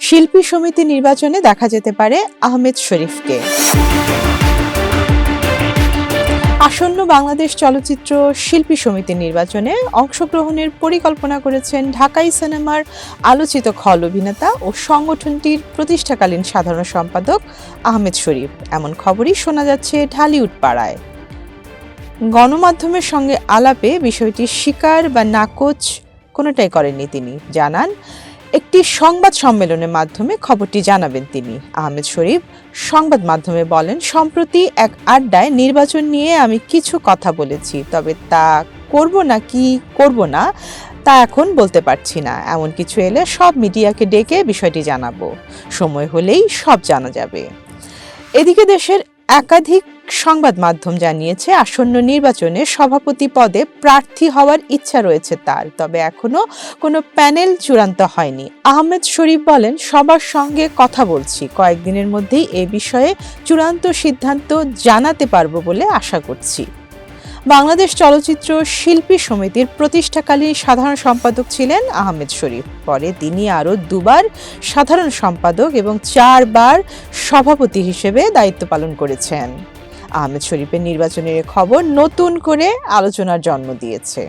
শিল্পী সমিতি নির্বাচনে দেখা যেতে পারে আহমেদ শরীফকে। আসন্ন বাংলাদেশ চলচ্চিত্র শিল্পী সমিতি নির্বাচনে অংশগ্রহণের পরিকল্পনা করেছেন ঢাকাই সিনেমার আলোচিত খল অভিনেতা ও সংগঠনটির প্রতিষ্ঠাকালীন সাধারণ সম্পাদক আহমেদ শরীফ। এমন খবরই শোনা যাচ্ছে ঢালিউড পাড়ায়। গণমাধ্যমের সঙ্গে আলাপে বিষয়টি স্বীকার বা নাকচ কোনোটাই করেননি তিনি। জানান একটি সংবাদ সম্মেলনের মাধ্যমে খবরটি জানাবেন তিনি। আহমেদ শরীফ সংবাদ মাধ্যমে বলেন, সম্প্রতি এক আড্ডায় নির্বাচন নিয়ে আমি কিছু কথা বলেছি, তবে তা করব না কি করব না তা এখন বলতে পারছি না। এমন কিছু এলে সব মিডিয়াকে ডেকে বিষয়টি জানাব। সময় হলেই সব জানা যাবে। এদিকে দেশের একাধিক সংবাদ মাধ্যম জানিয়েছে, আসন্ন নির্বাচনে সভাপতি পদে প্রার্থী হওয়ার ইচ্ছা রয়েছে তার, তবে এখনও কোনো প্যানেল চূড়ান্ত হয়নি। আহমেদ শরীফ বলেন, সবার সঙ্গে কথা বলছি, কয়েকদিনের মধ্যেই এ বিষয়ে চূড়ান্ত সিদ্ধান্ত জানাতে পারব বলে আশা করছি। বাংলাদেশ চলচ্চিত্র শিল্পী সমিতির প্রতিষ্ঠাকালীন সাধারণ সম্পাদক ছিলেন আহমেদ শরীফ। পরে তিনি আরও দুবার সাধারণ সম্পাদক এবং চারবার সভাপতি হিসেবে দায়িত্ব পালন করেছেন। আহমেদ শরীফের নির্বাচনের খবর নতুন করে আলোচনার জন্ম দিয়েছে।